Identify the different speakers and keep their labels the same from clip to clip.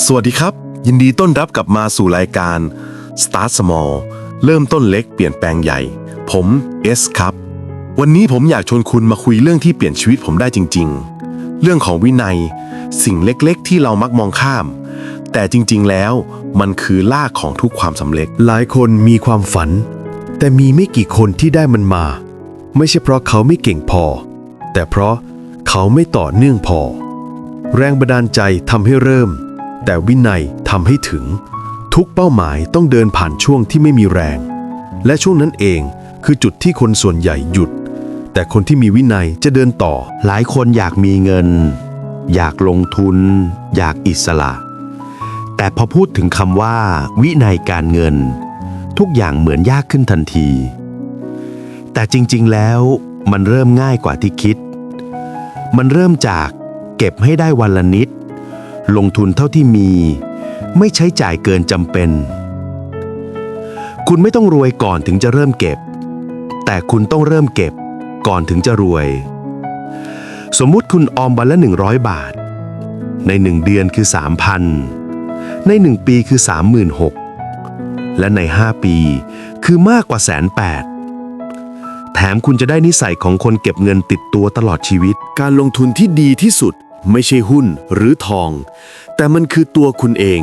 Speaker 1: สวัสดีครับ ยินดีต้อนรับกลับมาสู่รายการ Start Small เริ่มต้นเล็กเปลี่ยนแปลงใหญ่ ผมเอสครับ วันนี้ผมอยากชวนคุณมาคุยเรื่องที่เปลี่ยนชีวิตผมได้จริง ๆ เรื่องของวินัย สิ่งเล็กๆ ที่เรามักมองข้าม แต่จริงๆแล้วมันคือรากของทุกความสำเร็จ
Speaker 2: หลายคนมีความฝัน แต่มีไม่กี่คนที่ได้มันมา ไม่ใช่เพราะเขาไม่เก่งพอ แต่เพราะเขาไม่ต่อเนื่องพอ แรงบันดาลใจทำให้เริ่ม แต่วินัยทำให้ถึง ทุกเป้าหมายต้องเดินผ่านช่วงที่ไม่มีแรง และช่วงนั้นเองคือจุดที่คนส่วนใหญ่หยุด แต่คนที่มีวินัยจะเดินต่อ
Speaker 3: หลายคนอยากมีเงิน อยากลงทุน อยากอิสระ แต่พอพูดถึงคำว่า วินัยการเงิน ทุกอย่างเหมือนยากขึ้นทันที แต่จริงๆแล้วมันเริ่มง่ายกว่าที่คิด มันเริ่มจากเก็บให้ได้วันละนิด ลงทุนเท่าที่มี ไม่ใช้จ่ายเกินจำเป็น คุณไม่ต้องรวยก่อนถึงจะเริ่มเก็บ แต่คุณต้องเริ่มเก็บก่อนถึงจะรวย สมมุติคุณออมวันละ 100 บาท ใน 1 เดือนคือ 3,000 ใน 1 ปีคือ 36,000 และใน 5 ปีคือมากกว่าแสนแปดแถมคุณจะได้นิสัยของคนเก็บเงินติดตัวตลอดชีวิต
Speaker 1: การลงทุนที่ดีที่สุด ไม่ใช่หุ้นหรือทอง แต่มันคือตัวคุณเอง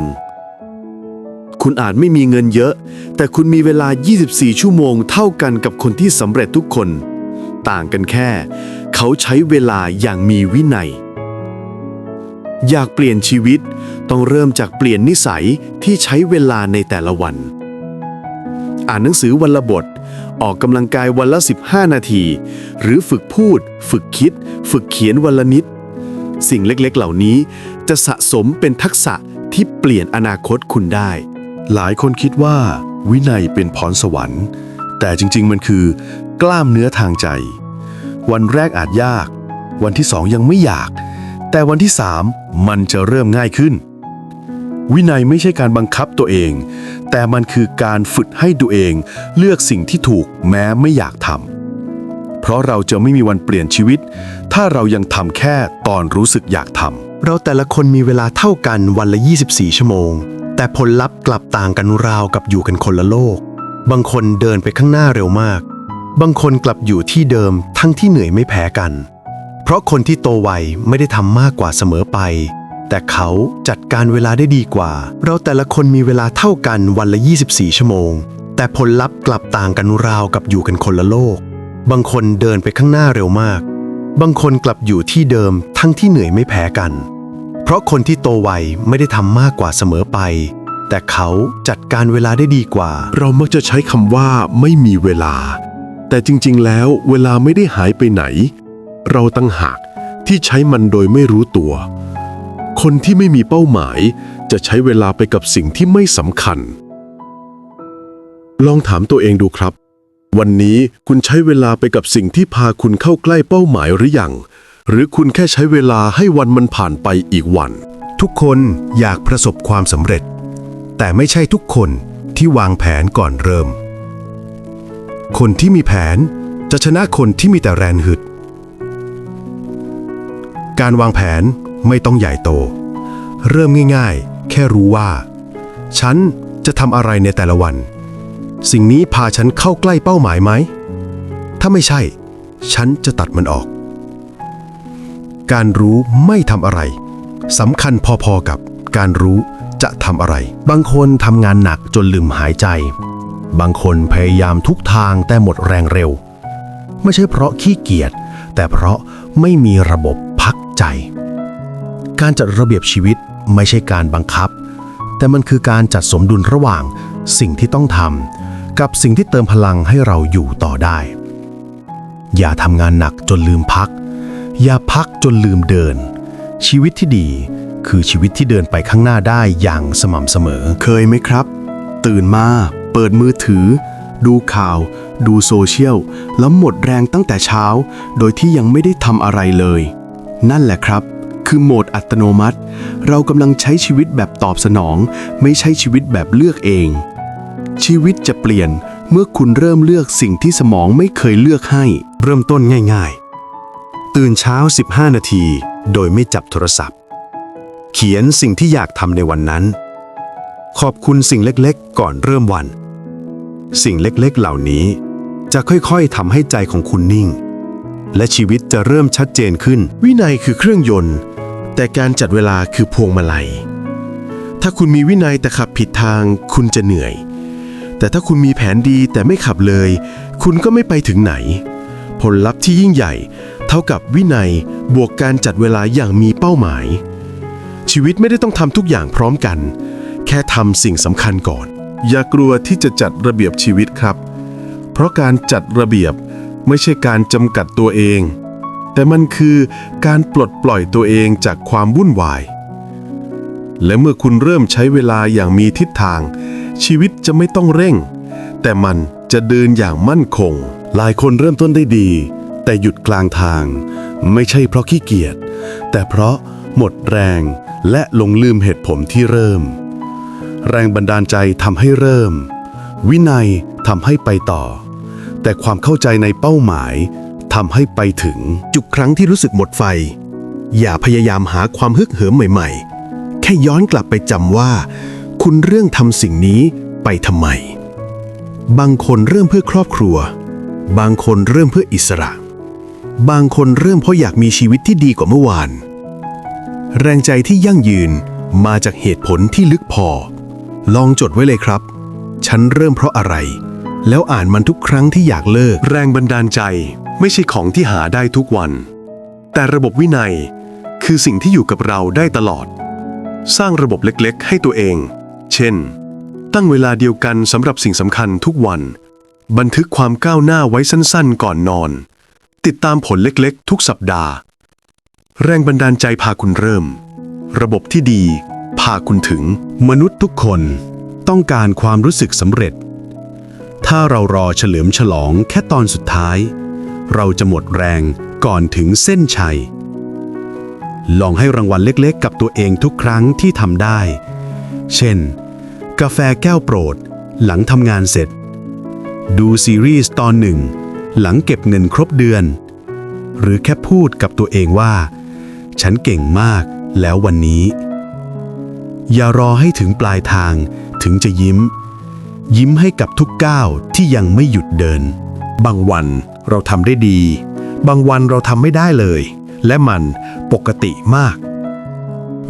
Speaker 1: คุณอาจไม่มีเงินเยอะ แต่คุณมีเวลา 24 ชั่วโมงเท่ากันกับคนที่สำเร็จทุกคน ต่างกันแค่ เขาใช้เวลาอย่างมีวินัย อยากเปลี่ยนชีวิต ต้องเริ่มจากเปลี่ยนนิสัยที่ใช้เวลาในแต่ละวัน อ่านหนังสือวันละบทออกกำลังกายวันละ 15 นาที หรือฝึกพูด ฝึกคิด ฝึกเขียนวันละนิด สิ่งเล็กๆ เหล่านี้ จะสะสมเป็นทักษะที่เปลี่ยนอนาคตคุณได้
Speaker 2: หลายคนคิดว่า วินัยเป็นพรสวรรค์ แต่จริงๆ มันคือ กล้ามเนื้อทางใจ วันแรกอาจยาก วันที่สองยังไม่อยาก แต่วันที่สามมันจะเริ่มง่ายขึ้น วินัยไม่ใช่การบังคับตัวเอง แต่มันคือการฝึกให้ตัวเอง เลือกสิ่งที่ถูกแม้ไม่อยากทำ ราะเราจะไม่มีวันเปลี่ยนชีวิต ถ้าเรายังทำแค่ตอนรู้สึกอยากทำเราแต่ละคนมีเวลาเท่ากันวันละ 24 ชั่วโมง แต่ผลลัพธ์กลับต่างกันราวกับอยู่กันคนละโลก บางคนเดินไปข้างหน้าเร็วมาก บางคนกลับอยู่ที่เดิมทั้งที่เหนื่อยไม่แพ้กัน เพราะคนที่โตไวไม่ได้ทำมากกว่าเสมอไป แต่เขาจัดการเวลาได้ดีกว่า เราแต่ละคนมีเวลาเท่ากันวันละ 24 ชั่วโมง แต่ผลลัพธ์กลับต่างกันราวกับอยู่กันคนละโลก บางคนเดินไปข้างหน้าเร็วมาก บางคนกลับอยู่ที่เดิมทั้งที่เหนื่อยไม่แพ้กัน เพราะคนที่โตไวไม่ได้ทำมากกว่าเสมอไป แต่เขาจัดการเวลาได้ดีกว่า
Speaker 1: เรามักจะใช้คำว่าไม่มีเวลา แต่จริงๆ แล้วเวลาไม่ได้หายไปไหน เราตั้งหากที่ใช้มันโดยไม่รู้ตัว คนที่ไม่มีเป้าหมาย จะใช้เวลาไปกับสิ่งที่ไม่สำคัญ ลองถามตัวเองดูครับ วันนี้คุณใช้เวลาไปกับสิ่งที่พาคุณเข้าใกล้เป้าหมายหรือยัง หรือคุณแค่ใช้เวลาให้วันมันผ่านไปอีกวัน
Speaker 2: ทุกคนอยากประสบความสำเร็จ แต่ไม่ใช่ทุกคนที่วางแผนก่อนเริ่ม คนที่มีแผนจะชนะคนที่มีแต่แรงหึด การวางแผนไม่ต้องใหญ่โต เริ่มง่าย ๆ แค่รู้ว่า ฉันจะทำอะไรในแต่ละวัน สิ่งนี้พาฉันเข้าใกล้เป้าหมายไหม ถ้าไม่ใช่ ฉันจะตัดมันออก การรู้ไม่ทำอะไรสำคัญพอๆกับการรู้จะทำอะไร บางคนทำงานหนักจนลืมหายใจ บางคนพยายามทุกทางแต่หมดแรงเร็ว ไม่ใช่เพราะขี้เกียจ แต่เพราะไม่มีระบบพักใจ การจัดระเบียบชีวิตไม่ใช่การบังคับ แต่มันคือการจัดสมดุลระหว่างสิ่งที่ต้องทำ กับสิ่งที่เติมพลังให้เราอยู่ต่อได้ อย่าทำงานหนักจนลืมพัก อย่าพักจนลืมเดิน ชีวิตที่ดีคือชีวิตที่เดินไปข้างหน้าได้อย่างสม่ำเสมอ
Speaker 4: เคยไหมครับ ตื่นมาเปิดมือถือ ดูข่าว ดูโซเชียล แล้วหมดแรงตั้งแต่เช้า โดยที่ยังไม่ได้ทำอะไรเลย นั่นแหละครับ คือโหมดอัตโนมัติ เรากำลังใช้ชีวิตแบบตอบสนอง ไม่ใช่ชีวิตแบบเลือกเอง ชีวิตจะเปลี่ยนเมื่อคุณเริ่มเลือกสิ่งที่สมองไม่เคยเลือกให้
Speaker 2: เริ่มต้นง่ายๆ ตื่นเช้า 15 นาที โดยไม่จับโทรศัพท์
Speaker 5: เขียนสิ่งที่อยากทำในวันนั้น ขอบคุณสิ่งเล็กๆ ก่อนเริ่มวัน สิ่งเล็กๆเหล่านี้ จะค่อยๆทำให้ใจของคุณนิ่ง และชีวิตจะเริ่มชัดเจนขึ้น
Speaker 2: วินัยคือเครื่องยนต์ แต่การจัดเวลาคือพวงมาลัย ถ้าคุณมีวินัยแต่ขับผิดทาง คุณจะเหนื่อย แต่ถ้าคุณมีแผนดีแต่ไม่ขับเลย คุณก็ไม่ไปถึงไหน ผลลัพธ์ที่ยิ่งใหญ่ เท่ากับวินัยบวกการจัดเวลาอย่างมีเป้าหมาย ชีวิตไม่ได้ต้องทำทุกอย่างพร้อมกัน แค่ทำสิ่งสำคัญก่อน
Speaker 6: อย่ากลัวที่จะจัดระเบียบชีวิตครับ เพราะการจัดระเบียบไม่ใช่การจำกัดตัวเอง แต่มันคือการปลดปล่อยตัวเองจากความวุ่นวาย และเมื่อคุณเริ่มใช้เวลาอย่างมีทิศทาง ชีวิตจะไม่ต้องเร่ง แต่มันจะเดินอย่างมั่นคง
Speaker 5: หลายคนเริ่มต้นได้ดี แต่หยุดกลางทาง ไม่ใช่เพราะขี้เกียจ แต่เพราะหมดแรงและหลงลืมเหตุผลที่เริ่ม แรงบันดาลใจทำให้เริ่ม วินัยทำให้ไปต่อ แต่ความเข้าใจในเป้าหมายทำให้ไปถึง
Speaker 2: จุกครั้งที่รู้สึกหมดไฟ อย่าพยายามหาความฮึกเหิมใหม่ ๆ แค่ย้อนกลับไปจำว่า คุณเรื่องทำสิ่งนี้ไปทำไม บางคนเริ่มเพื่อครอบครัว บางคนเริ่มเพื่ออิสระ บางคนเริ่มเพราะอยากมีชีวิตที่ดีกว่าเมื่อวาน แรงใจที่ยั่งยืนมาจากเหตุผลที่ลึกพอ ลองจดไว้เลยครับ ฉันเริ่มเพราะอะไร แล้วอ่านมันทุกครั้งที่อยากเลิก
Speaker 5: แรงบันดาลใจไม่ใช่ของที่หาได้ทุกวัน แต่ระบบวินัยคือสิ่งที่อยู่กับเราได้ตลอด สร้างระบบเล็กๆ ให้ตัวเอง เช่น ตั้งเวลาเดียวกันสำหรับสิ่งสำคัญทุกวัน บันทึกความก้าวหน้าไว้สั้นๆ ก่อนนอน ติดตามผลเล็กๆ ทุกสัปดาห์ แรงบันดาลใจพาคุณเริ่ม ระบบที่ดี พาคุณถึง
Speaker 2: มนุษย์ทุกคนต้องการความรู้สึกสำเร็จ ถ้าเรารอเฉลิมฉลองแค่ตอนสุดท้าย เราจะหมดแรงก่อนถึงเส้นชัย ลองให้รางวัลเล็กๆ กับตัวเองทุกครั้งที่ทำได้ เช่น กาแฟแก้วโปรด หลังทำงานเสร็จ ดูซีรีส์ตอนหนึ่ง หลังเก็บเงินครบเดือน หรือแค่พูดกับตัวเองว่า ฉันเก่งมากแล้ววันนี้ อย่ารอให้ถึงปลายทางถึงจะยิ้ม ยิ้มให้กับทุกก้าวที่ยังไม่หยุดเดิน บางวันเราทำได้ดี บางวันเราทำไม่ได้เลย และมันปกติมาก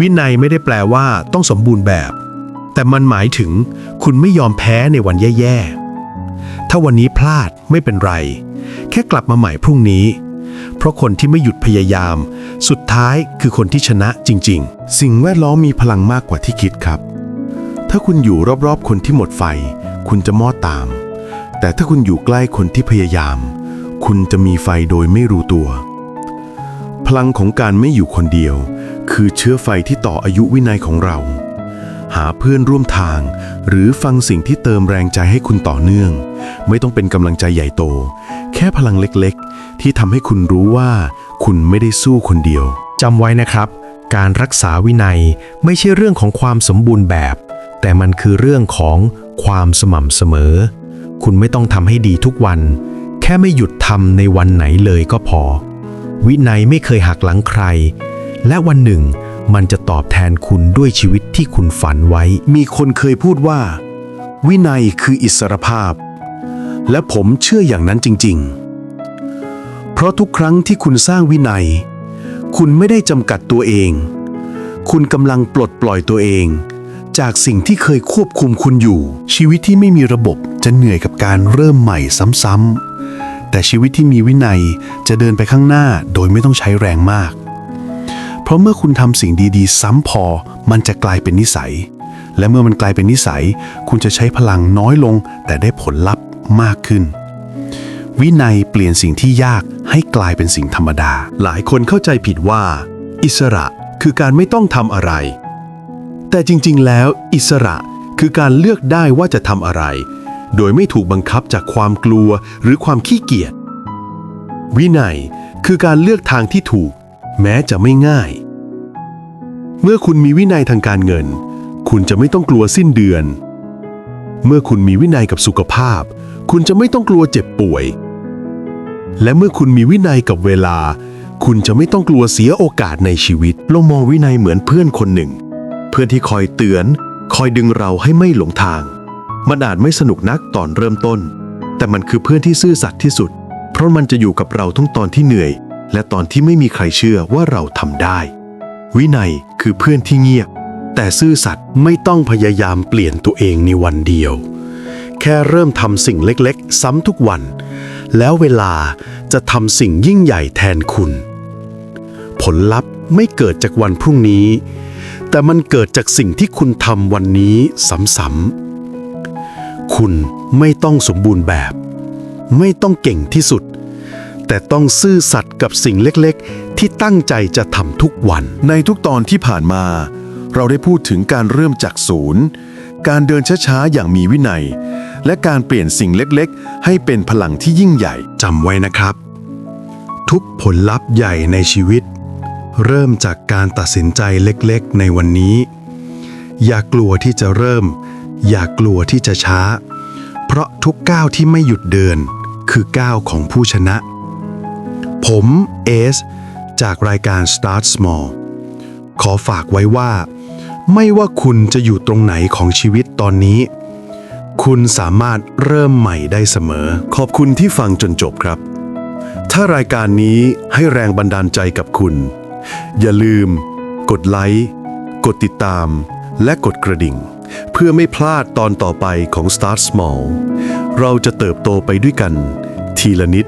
Speaker 2: วินัยไม่ได้แปลว่าต้องสมบูรณ์แบบ แต่มันหมายถึงคุณไม่ยอมแพ้ในวันแย่ๆ ถ้าวันนี้พลาดไม่เป็นไร แค่กลับมาใหม่พรุ่งนี้ เพราะคนที่ไม่หยุดพยายาม สุดท้ายคือคนที่ชนะจริง ๆ สิ่งแวดล้อมมีพลังมากกว่าที่คิดครับ ถ้าคุณอยู่รอบๆ คนที่หมดไฟ คุณจะมอดตาม แต่ถ้าคุณอยู่ใกล้คนที่พยายาม คุณจะมีไฟโดยไม่รู้ตัว พลังของการไม่อยู่คนเดียว คือเชื้อไฟที่ต่ออายุวินัยของเรา หาเพื่อนร่วมทาง หรือฟังสิ่งที่เติมแรงใจให้คุณต่อเนื่อง ไม่ต้องเป็นกำลังใจใหญ่โต แค่พลังเล็กๆ ที่ทำให้คุณรู้ว่าคุณไม่ได้สู้คนเดียว
Speaker 7: จำไว้นะครับ การรักษาวินัยไม่ใช่เรื่องของความสมบูรณ์แบบ แต่มันคือเรื่องของความสม่ำเสมอ คุณไม่ต้องทำให้ดีทุกวัน แค่ไม่หยุดทำในวันไหนเลยก็พอ วินัยไม่เคยหักหลังใคร และวันหนึ่ง มันจะตอบแทนคุณด้วยชีวิตที่คุณฝันไว้
Speaker 2: มีคนเคยพูดว่า วินัยคืออิสรภาพ และผมเชื่ออย่างนั้นจริง ๆ เพราะทุกครั้งที่คุณสร้างวินัย คุณไม่ได้จำกัดตัวเอง คุณกำลังปลดปล่อยตัวเอง จากสิ่งที่เคยควบคุมคุณอยู่ ชีวิตที่ไม่มีระบบจะเหนื่อยกับการเริ่มใหม่ซ้ำๆแต่ชีวิตที่มีวินัยจะเดินไปข้างหน้าโดยไม่ต้องใช้แรงมาก ราะเมื่อคุณทำสิ่งดีๆ ซ้ำพอ มันจะกลายเป็นนิสัย และเมื่อมันกลายเป็นนิสัย คุณจะใช้พลังน้อยลง แต่ได้ผลลัพธ์มากขึ้น วินัยเปลี่ยนสิ่งที่ยากให้กลายเป็นสิ่งธรรมดา หลายคนเข้าใจผิดว่า อิสระคือการไม่ต้องทำอะไร แต่จริงๆ แล้ว อิสระคือการเลือกได้ว่าจะทำอะไร โดยไม่ถูกบังคับจากความกลัวหรือความขี้เกียจ วินัยคือการเลือกทางที่ถูก แม้จะไม่ง่าย เมื่อคุณมีวินัยทางการเงิน คุณจะไม่ต้องกลัวสิ้นเดือน เมื่อคุณมีวินัยกับสุขภาพ คุณจะไม่ต้องกลัวเจ็บป่วย และเมื่อคุณมีวินัยกับเวลา คุณจะไม่ต้องกลัวเสียโอกาสในชีวิตลองมองวินัยเหมือนเพื่อนคนหนึ่ง เพื่อนที่คอยเตือน คอยดึงเราให้ไม่หลงทาง มันอาจไม่สนุกนักตอนเริ่มต้น แต่มันคือเพื่อนที่ซื่อสัตย์ที่สุด เพราะมันจะอยู่กับเราทั้งตอนที่เหนื่อย และตอนที่ไม่มีใครเชื่อว่าเราทำได้ วินัยคือเพื่อนที่เงียบ แต่ซื่อสัตย์ไม่ต้องพยายามเปลี่ยนตัวเองในวันเดียว แค่เริ่มทำสิ่งเล็กๆ ซ้ำทุกวัน แล้วเวลาจะทำสิ่งยิ่งใหญ่แทนคุณ ผลลัพธ์ไม่เกิดจากวันพรุ่งนี้ แต่มันเกิดจากสิ่งที่คุณทำวันนี้ซ้ำๆคุณไม่ต้องสมบูรณ์แบบ ไม่ต้องเก่งที่สุด แต่ต้องซื่อสัตย์กับสิ่งเล็กๆ ที่ตั้งใจจะทำทุกวัน
Speaker 8: ในทุกตอนที่ผ่านมา เราได้พูดถึงการเริ่มจากศูนย์ การเดินช้าๆ อย่างมีวินัย และการเปลี่ยนสิ่งเล็กๆ ให้เป็นพลังที่ยิ่งใหญ่
Speaker 2: จำไว้นะครับ ทุกผลลัพธ์ใหญ่ในชีวิต เริ่มจากการตัดสินใจเล็กๆ ในวันนี้ อย่ากลัวที่จะเริ่ม อย่ากลัวที่จะช้า เพราะทุกก้าวที่ไม่หยุดเดิน คือก้าวของผู้ชนะ ผมเอสจากรายการ Start Small ขอฝากไว้ว่า ไม่ว่าคุณจะอยู่ตรงไหนของชีวิตตอนนี้ คุณสามารถเริ่มใหม่ได้เสมอ
Speaker 8: ขอบคุณที่ฟังจนจบครับ ถ้ารายการนี้ให้แรงบันดาลใจกับคุณ อย่าลืม กดไลค์กดติดตาม และกดกระดิ่ง เพื่อไม่พลาดตอนต่อไปของ Start Small เราจะเติบโตไปด้วยกัน ทีละนิด